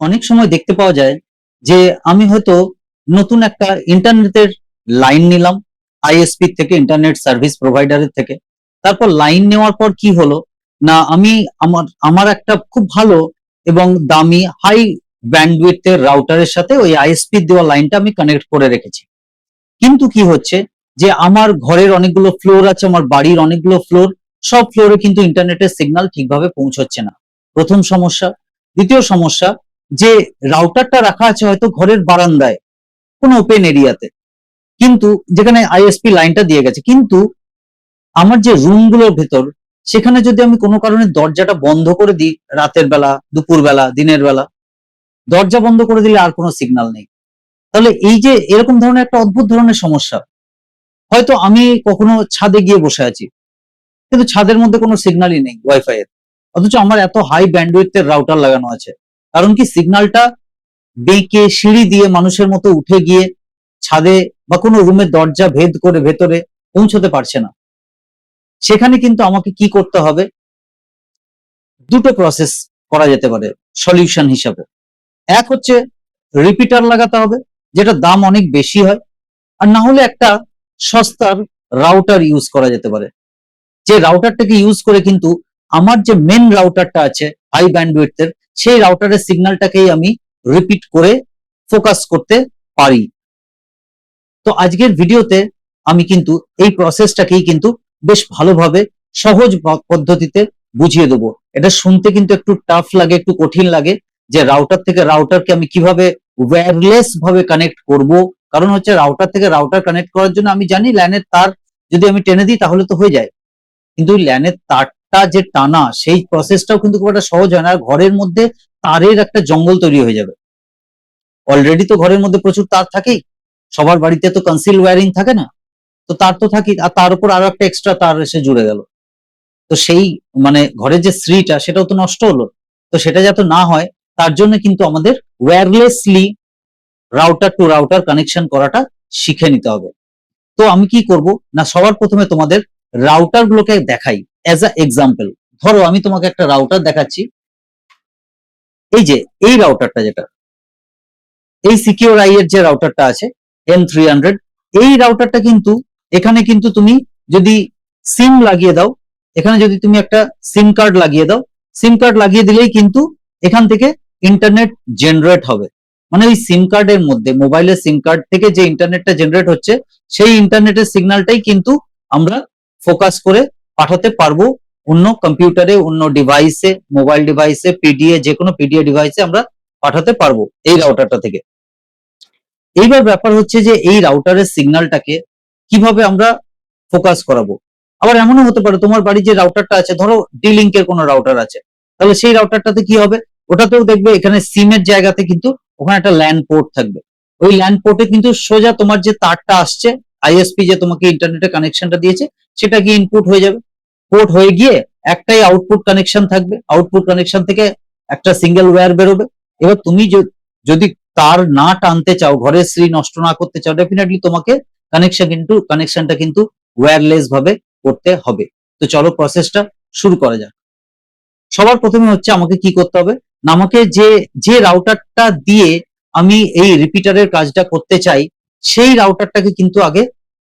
অনেক সময় দেখতে পাওয়া যায় যে আমি হয়তো নতুন একটা ইন্টারনেটের লাইন নিলাম আইএসপি থেকে, ইন্টারনেট সার্ভিস প্রোভাইডারের থেকে। তারপর লাইন নেওয়ার পর কি হলো? না, আমি আমার আমার একটা খুব ভালো এবং দামি হাই ব্যান্ডউইথের রাউটারের সাথে ওই আইএসপি দেওয়া লাইনটা আমি কানেক্ট করে রেখেছি। কিন্তু কি হচ্ছে যে আমার ঘরের অনেকগুলো ফ্লোর আছে, আমার বাড়ির অনেকগুলো ফ্লোর সব ফ্লোরে কিন্তু ইন্টারনেটের সিগন্যাল ঠিকভাবে পৌঁছচ্ছে না। প্রথম সমস্যা। দ্বিতীয় সমস্যা যে রাউটারটা রাখা আছে হয়তো ঘরের বারান্দায়, কোনো ওপেন এরিয়াতে কিন্তু যেখানে আইএসপি লাইনটা দিয়ে গেছে, কিন্তু আমার যে রুমগুলোর ভেতর, সেখানে যদি আমি কোনো কারণে দরজাটা বন্ধ করে দিই রাতের বেলা, দুপুর বেলা, দিনের বেলা, দরজা বন্ধ করে দিলে আর কোনো সিগন্যাল নেই। তাহলে এই যে এরকম ধরনের একটা অদ্ভুত ধরনের সমস্যা। হয়তো আমি কখনো ছাদে গিয়ে বসে আছি, কিন্তু ছাদের মধ্যে কোনো সিগন্যালই নেই ওয়াইফাই এর অথচ আমার এত হাই ব্যান্ডউইথের রাউটার লাগানো আছে। কারণ কি সিগন্যালটা বেঁকে সিঁড়ি দিয়ে মানুষের মতো উঠে গিয়ে ছাদে বা কোনো রুমের দরজা ভেদ করে ভেতরে পৌঁছতে পারছে না। সেখানে কিন্তু আমাকে কি করতে হবে? দুটো প্রসেস করা যেতে পারে সলিউশন হিসাবে। এক হচ্ছে রিপিটার লাগাতে হবে, যেটা দাম অনেক বেশি হয়, আর না হলে একটা সস্তার রাউটার ইউজ করা যেতে পারে। যে রাউটারটাকে ইউজ করে কিন্তু আমার যে মেন রাউটারটা আছে হাই ব্যান্ডউইথের সেই রাউটারের সিগন্যালটাকেই আমি রিপিট করে ফোকাস করতে পারি। তো আজকের ভিডিওতে আমি কিন্তু এই প্রসেসটাকেই কিন্তু বেশ ভালোভাবে সহজ পদ্ধতিতে বুঝিয়ে দেবো। এটা শুনতে কিন্তু একটু টাফ লাগে, একটু কঠিন লাগে যে রাউটার থেকে রাউটারকে আমি কীভাবে ওয়্যারলেস ভাবে কানেক্ট করব। কারণ হচ্ছে রাউটার থেকে রাউটার কানেক্ট করার জন্য আমি জানি ল্যানের তার যদি আমি টেনে দিই তাহলে তো হয়ে যায়। কিন্তু ল্যানের তারটা যে টানা, সেই প্রসেসটাও কিন্তু খুব একটা সহজ হয় না। আর ঘরের মধ্যে তারের একটা জঙ্গল তৈরি হয়ে যাবে। অলরেডি তো ঘরের মধ্যে প্রচুর তার থাকেই। সবার বাড়িতে তো কনসিল ওয়ারিং থাকে না। তো তার তো থাকি আর তার উপর আরও একটা এক্সট্রা তার এসে জুড়ে গেল। তো সেই মানে ঘরের যে শ্রীটা সেটাও তো নষ্ট হলো। তো সেটা যাতে না হয়, তার জন্য কিন্তু আমাদের wirelessly router to router connection করাটা শিখে নিতে হবে। তো আমি কি করব? না, সবার প্রথমে তোমাদের রাউটার গুলোকে দেখাই। অ্যাজ আ এক্সাম্পল ধরো আমি তোমাকে একটা রাউটার দেখাচ্ছি। এই যে, এই রাউটারটা যেটা, এই সিকিউর আই এর যে রাউটারটা আছে এন থ্রি হান্ড্রেড এই রাউটারটা কিন্তু, এখানে কিন্তু তুমি যদি সিম লাগিয়ে দাও, এখানে যদি তুমি একটা সিম কার্ড লাগিয়ে দাও সিম কার্ড লাগিয়ে দিলেই কিন্তু এখান থেকে ইন্টারনেট জেনারেট হবে। মানে ওই সিম কার্ডের মধ্যে মোবাইলের সিম কার্ড থেকে যে ইন্টারনেটটা জেনারেট হচ্ছে, সেই ইন্টারনেটের সিগন্যালটাই কিন্তু আমরা ফোকাস করে পাঠাতে পারব। অন্য কম্পিউটারে অন্য ডিভাইসে মোবাইল ডিভাইসে পিডিএ যে কোনো পিডিএ ডিভাইসে আমরা পাঠাতে পারব এই রাউটারটা থেকে। এইবার ব্যাপার হচ্ছে যে এই রাউটারের সিগন্যালটাকে কীভাবে আমরা ফোকাস করাবো? আবার এমনও হতে পারে, তোমার বাড়ি যে রাউটারটা আছে, ধরো ডি লিঙ্কের কোনো রাউটার আছে, তাহলে সেই রাউটারটাতে কি হবে? ওটাতেও দেখবে এখানে সিমের জায়গাতে কিন্তু ওখানে একটা ল্যান্ড পোর্ট থাকবে। ওই ল্যান্ড পোর্টে কিন্তু সোজা তোমার যে তারটা আসছে আইএসপি যে তোমাকে ইন্টারনেটের কানেকশনটা দিয়েছে, সেটা কি ইনপুট হয়ে যাবে। পোর্ট হয়ে গিয়ে একটাই আউটপুট কানেকশন থাকবে। আউটপুট কানেকশন থেকে একটা সিঙ্গেল ওয়্যার বেরোবে। এবার তুমি যদি তার না টানতে চাও, ঘরের শ্রী নষ্ট না করতে চাও ডেফিনেটলি তোমাকে কানেকশন কিন্তু কানেকশনটা কিন্তু ওয়্যারলেস ভাবে করতে হবে। তো চলো প্রসেসটা শুরু করা যাক। সবার প্রথমে হচ্ছে আমাকে কি করতে হবে? না আমাকে যে যে রাউটারটা দিয়ে আমি এই রিপিটারের কাজটা করতে চাই, সেই রাউটারটাকে কিন্তু আগে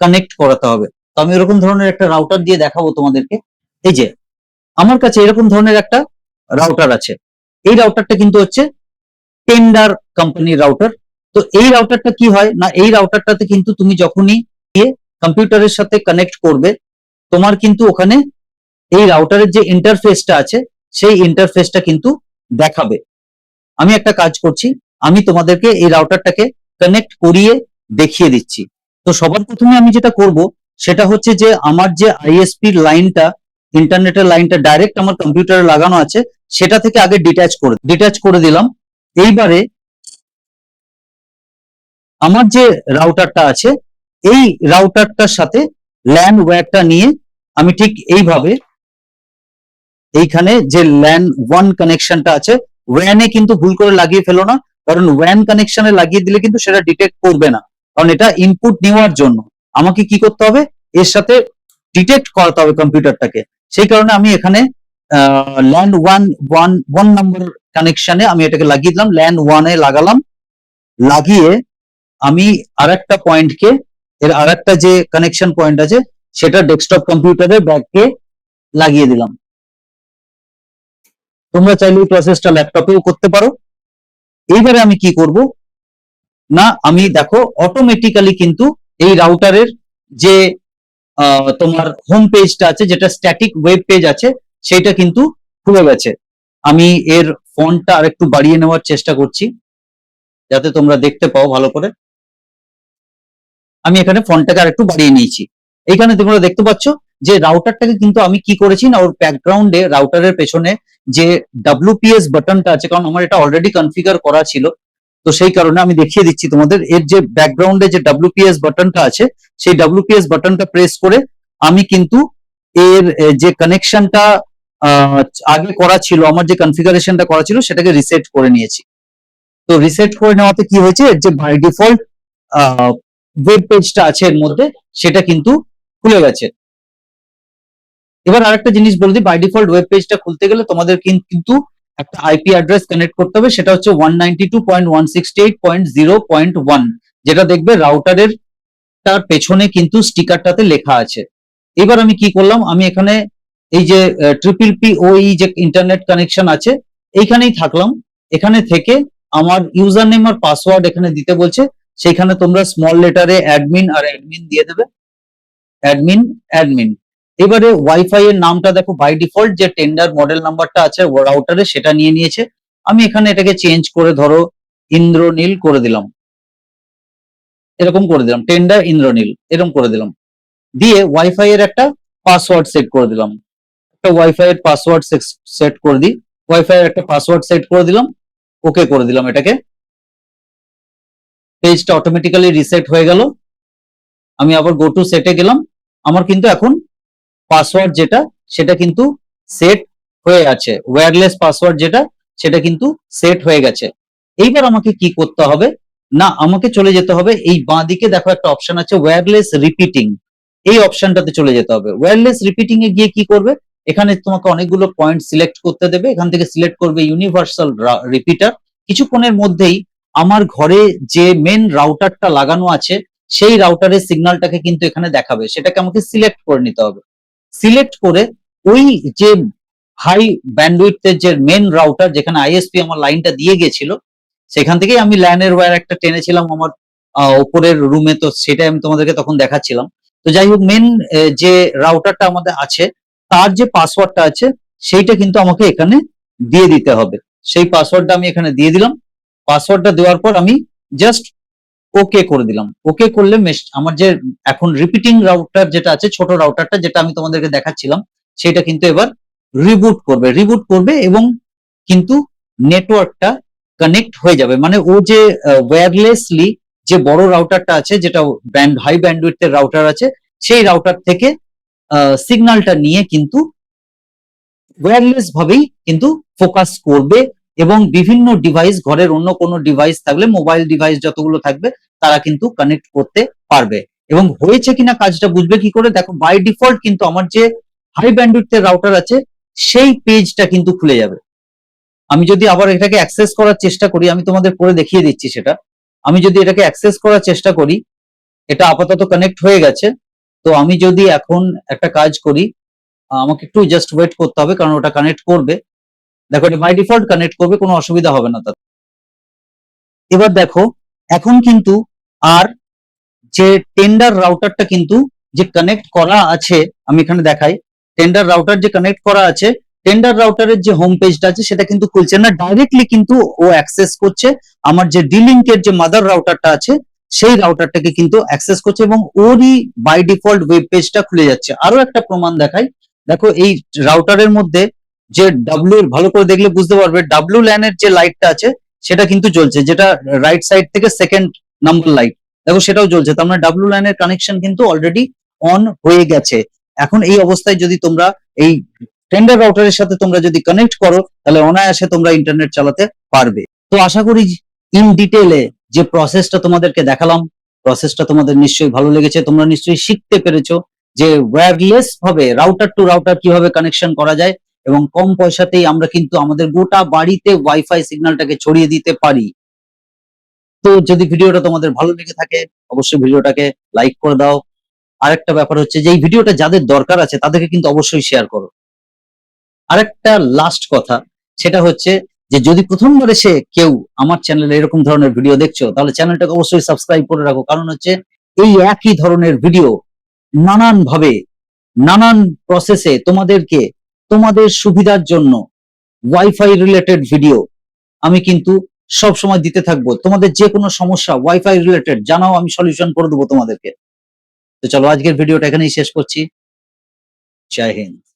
কানেক্ট করাতে হবে। তো আমি এরকম ধরনের একটা রাউটার দিয়ে দেখাবো তোমাদেরকে। এই যে, আমার কাছে এরকম ধরনের একটা রাউটার আছে। এই রাউটারটা কিন্তু হচ্ছে টেন্ডার কোম্পানির রাউটার তো এই রাউটারটা কি হয় না এই রাউটারটাতে কিন্তু তুমি যখনই গিয়ে কম্পিউটারের সাথে কানেক্ট করবে, তোমার কিন্তু ওখানে এই রাউটারের যে ইন্টারফেসটা আছে, সেই ইন্টারফেসটা কিন্তু দেখাবে। আমি একটা কাজ করছি, আমি তোমাদেরকে এই রাউটারটাকে কানেক্ট করিয়ে দেখিয়ে দিচ্ছি। তো সবার প্রথমে আমি যেটা করব, সেটা হচ্ছে যে আমার যে আইএসপির লাইনটা ইন্টারনেটের লাইনটা ডাইরেক্ট আমার কম্পিউটারে লাগানো আছে, সেটা থেকে আগে ডিট্যাচ করে ডিট্যাচ করে দিলাম। এইবারে আমার যে রাউটারটা আছে, এই রাউটারটার সাথে ল্যান ওয়্যারটা নিয়ে আমি ঠিক এইভাবে এইখানে যে ল্যান ওয়ান কানেকশনটা আছে ওয়ানে কিন্তু ভুল করে লাগিয়ে ফেলো না, কারণ ওয়ান কানেকশনে লাগিয়ে দিলে কিন্তু সেটা ডিটেক্ট করবে না। কারণ এটা ইনপুট নেওয়ার জন্য। আমাকে কি করতে হবে? এর সাথে ডিটেক্ট করাতে হবে কম্পিউটারটাকে সেই কারণে আমি এখানে land one one one number কানেকশনে আমি এটাকে লাগিয়ে দিলাম ল্যান্ড ওয়ানে লাগালাম। লাগিয়ে আমি আর একটা পয়েন্টকে এর আর একটা যে কানেকশন পয়েন্ট আছে, সেটা ডেস্কটপ কম্পিউটারের ব্যাগকে লাগিয়ে দিলাম। তোমরা চাইলে প্রসেসটা ল্যাপটপেও করতে পারো। এইবারে আমি কি করব? না, আমি দেখো অটোমেটিক্যালি কিন্তু এই রাউটারের যে তোমার হোম পেজটা আছে, যেটা স্ট্যাটিক ওয়েব পেজ আছে সেটা কিন্তু খুলে গেছে। আমি এর ফন্টটা আরেকটু বাড়িয়ে নেওয়ার চেষ্টা করছি, যাতে তোমরা দেখতে পাও ভালো করে। আমি এখানে ফন্টটাকে আরেকটু বাড়িয়ে নিয়েছি। এখানে তোমরা দেখতে পাচ্ছ যে রাউটারটাকে কিন্তু আমি কি করেছি না, ওর ব্যাকগ্রাউন্ডে রাউটারের পেছনে যে ডাব্লিউপিএস বাটনটা আছে, কারণ আমার এটা অলরেডি কনফিগার করা ছিল তো সেই কারণে আমি দেখিয়ে দিচ্ছি তোমাদের। এর যে ব্যাকগ্রাউন্ডে যে ডাব্লিউপিএস বাটনটা আছে, সেই ডাব্লিউপিএস বাটনটা প্রেস করে আমি কিন্তু এর যে কানেকশনটা আগে করা ছিল, আমার যে কনফিগারেশনটা করা ছিল, সেটাকে রিসেট করে নিয়েছি। তো রিসেট করে নেওয়াতে কি হয়েছে? এর যে বাই ডিফল্ট ওয়েব পেজটা আছে এর মধ্যে, সেটা কিন্তু খুলে গেছে। এবার আরেকটা জিনিস বলে দিই বাই ডিফল্ট ওয়েব পেজটা খুলতে গেলে তোমাদের কিন্তু একটা আইপি অ্যাড্রেস কানেক্ট করতে হবে, সেটা হচ্ছে ওয়ান যেটা দেখবে রাউটারের তার পেছনে কিন্তু স্টিকারটাতে লেখা আছে। এবার আমি কি করলাম? আমি এখানে এই যে ট্রিপল পি ওই যে ইন্টারনেট কানেকশন আছে, এইখানেই থাকলাম। এখানে থেকে আমার ইউজার নেম আর পাসওয়ার্ড এখানে দিতে বলছে। সেখানে তোমরা স্মল লেটারে অ্যাডমিন আর অ্যাডমিন দিয়ে দেবে। অ্যাডমিন অ্যাডমিন এবারে ওয়াইফাই এর নামটা দেখো বাই ডিফল্ট যে টেন্ডার মডেল নাম্বারটা আছে রাউটারে সেটা নিয়ে নিয়েছে। আমি এখানে এটাকে চেঞ্জ করে ধরো ইন্দ্রনীল করে দিলাম। এরকম করে দিলাম টেন্ডার ইন্দ্রনীল, এরকম করে দিলাম। দিয়ে ওয়াইফাই এর একটা পাসওয়ার্ড সেট করে দিলাম। একটা ওয়াইফাই এর পাসওয়ার্ড সেট করে দিই। ওয়াইফাই এর একটা পাসওয়ার্ড সেট করে দিলাম। ওকে করে দিলাম এটাকে। পেজটা অটোমেটিক্যালি রিসেট হয়ে গেল। আমি আবার গো টু সেটে গেলাম। আমার কিন্তু এখন পাসওয়ার্ড যেটা, সেটা কিন্তু সেট হয়ে আছে ওয়্যারলেস পাসওয়ার্ড যেটা, সেটা কিন্তু সেট হয়ে গেছে। এইবার আমাকে কি করতে হবে? না, আমাকে চলে যেতে হবে এই বাঁ দিকে। দেখো একটা অপশন আছে ওয়্যারলেস রিপিটিং এই অপশনটাতে চলে যেতে হবে। ওয়্যারলেস রিপিটিং এ গিয়ে কি করবে? এখানে তোমাকে অনেকগুলো পয়েন্ট সিলেক্ট করতে দেবে। এখান থেকে সিলেক্ট করবে ইউনিভার্সাল রিপিটার কিছুক্ষণের মধ্যেই আমার ঘরে যে মেন রাউটারটা লাগানো আছে, সেই রাউটারের সিগন্যালটাকে কিন্তু এখানে দেখাবে। সেটাকে আমাকে সিলেক্ট করে নিতে হবে। সিলেক্ট করে ওই যে হাই ব্যান্ডউইথের যে মেন রাউটার যেখানে আইএসপি আমার লাইনটা দিয়ে গেছিল সেখান থেকেই আমি ল্যানের ওয়্যার একটা টেনেছিলাম আমার আহ, ওপরের রুমে তো সেটাই আমি তোমাদেরকে তখন দেখাচ্ছিলাম। তো যাই হোক মেন যে রাউটারটা আমাদের আছে তার যে পাসওয়ার্ডটা আছে সেইটা কিন্তু আমাকে এখানে দিয়ে দিতে হবে। সেই পাসওয়ার্ডটা আমি এখানে দিয়ে দিলাম। পাসওয়ার্ডটা দেওয়ার পর আমি জাস্ট ওকে করে দিলাম। ওকে করলে মেশ- আমার যে এখন রিপিটিং রাউটার যেটা আছে, ছোট রাউটারটা যেটা আমি তোমাদেরকে দেখাচ্ছিলাম, সেটা কিন্তু এবার রিবুট করবে। রিবুট করবে এবং কিন্তু নেটওয়ার্কটা কানেক্ট হয়ে যাবে। মানে ও যে ওয়্যারলেসলি যে বড় রাউটারটা আছে, যেটা ব্যান্ড হাই ব্যান্ডউইথের রাউটার আছে, সেই রাউটার থেকে সিগন্যালটা নিয়ে কিন্তু ওয়্যারলেস ভাবেই কিন্তু ফোকাস করবে এবং বিভিন্ন ডিভাইস ঘরের অন্য কোনো ডিভাইস থাকলে মোবাইল ডিভাইস যতগুলো থাকবে, তারা কিন্তু কানেক্ট করতে পারবে। এবং হয়েছে কিনা কাজটা বুঝবে কি করে? দেখো বাই ডিফল্ট কিন্তু আমার যে হাই ব্যান্ডউইথের রাউটার আছে, সেই পেজটা কিন্তু খুলে যাবে। আমি যদি আবার এটাকে অ্যাক্সেস করার চেষ্টা করি, আমি তোমাদের পরে দেখিয়ে দিচ্ছি সেটা। আমি যদি এটাকে অ্যাক্সেস করার চেষ্টা করি, এটা আপাতত কানেক্ট হয়ে গেছে। তো আমি যদি এখন একটা কাজ করি, আমাকে একটু জাস্ট ওয়েট করতে হবে, কারণ ওটা কানেক্ট করবে। দেখো এটা বাই ডিফল্ট কানেক্ট করবে, কোনো অসুবিধা হবে না তাতে। এবার দেখো, এখন কিন্তু আর যে টেন্ডার রাউটারটা কিন্তু যে কানেক্ট করা আছে, আমি এখানে দেখাই টেন্ডার রাউটার যে কানেক্ট করা আছে টেন্ডার রাউটারের যে হোম পেজটা আছে, সেটা কিন্তু খুলছে না। ডাইরেক্টলি কিন্তু ও অ্যাক্সেস করছে, আমার যে ডিলিঙ্কের যে মাদার রাউটারটা আছে, সেই রাউটারটাকে কিন্তু অ্যাক্সেস করছে এবং ওরই বাই ডিফল্ট ওয়েব পেজটা খুলে যাচ্ছে। আরও একটা প্রমাণ দেখাই, দেখো এই রাউটারের মধ্যে যে ডাব্লু ভালো করে দেখলে বুঝতে পারবে ডাব্লু ল্যানের যে লাইটটা আছে, সেটা কিন্তু জ্বলছে, যেটা রাইট সাইড থেকে সেকেন্ড নাম্বার লাইট দেখো সেটাও জ্বলছে, তার মানে ডাব্লু লাইনের কানেকশন কিন্তু অলরেডি অন হয়ে গেছে। এখন এই অবস্থায় যদি তোমরা এই টেন্ডার রাউটারের সাথে তোমরা যদি কানেক্ট করো, তাহলে অনায়াসে তোমরা ইন্টারনেট চালাতে পারবে। তো আশা করি ইন ডিটেলে যে প্রসেসটা তোমাদেরকে দেখালাম প্রসেসটা তোমাদের নিশ্চয়ই ভালো লেগেছে, তোমরা নিশ্চয়ই শিখতে পেরেছ যে ওয়্যারলেস ভাবে রাউটার টু রাউটার কীভাবে কানেকশন করা যায় এবং কম পয়সাতেই আমরা কিন্তু আমাদের গোটা বাড়িতে ওয়াইফাই সিগন্যালটাকে ছড়িয়ে দিতে পারি। তো যদি ভিডিওটা তোমাদের ভালো লেগে থাকে, অবশ্যই ভিডিওটাকে লাইক করে দাও। আরেকটা ব্যাপার হচ্ছে যে, এই ভিডিওটা যাদের দরকার আছে, তাদেরকে কিন্তু অবশ্যই শেয়ার করো। আরেকটা লাস্ট কথা, সেটা হচ্ছে যে, যদি প্রথমবার এসে কেউ আমার চ্যানেলে এরকম ধরনের ভিডিও দেখছ, তাহলে চ্যানেলটাকে অবশ্যই সাবস্ক্রাইব করে রাখো। কারণ হচ্ছে, এই একই ধরনের ভিডিও নানান ভাবে নানান প্রসেসে তোমাদেরকে তোমাদের সুবিধার জন্য ওয়াইফাই রিলেটেড ভিডিও আমি কিন্তু সব সময় দিতে থাকব। তোমাদের যে কোনো সমস্যা ওয়াইফাই রিলেটেড জানাও, আমি সলিউশন করে দেবো তোমাদেরকে। তো চলো, আজকের ভিডিওটা এখানেই শেষ করছি। জয় হিন্দ।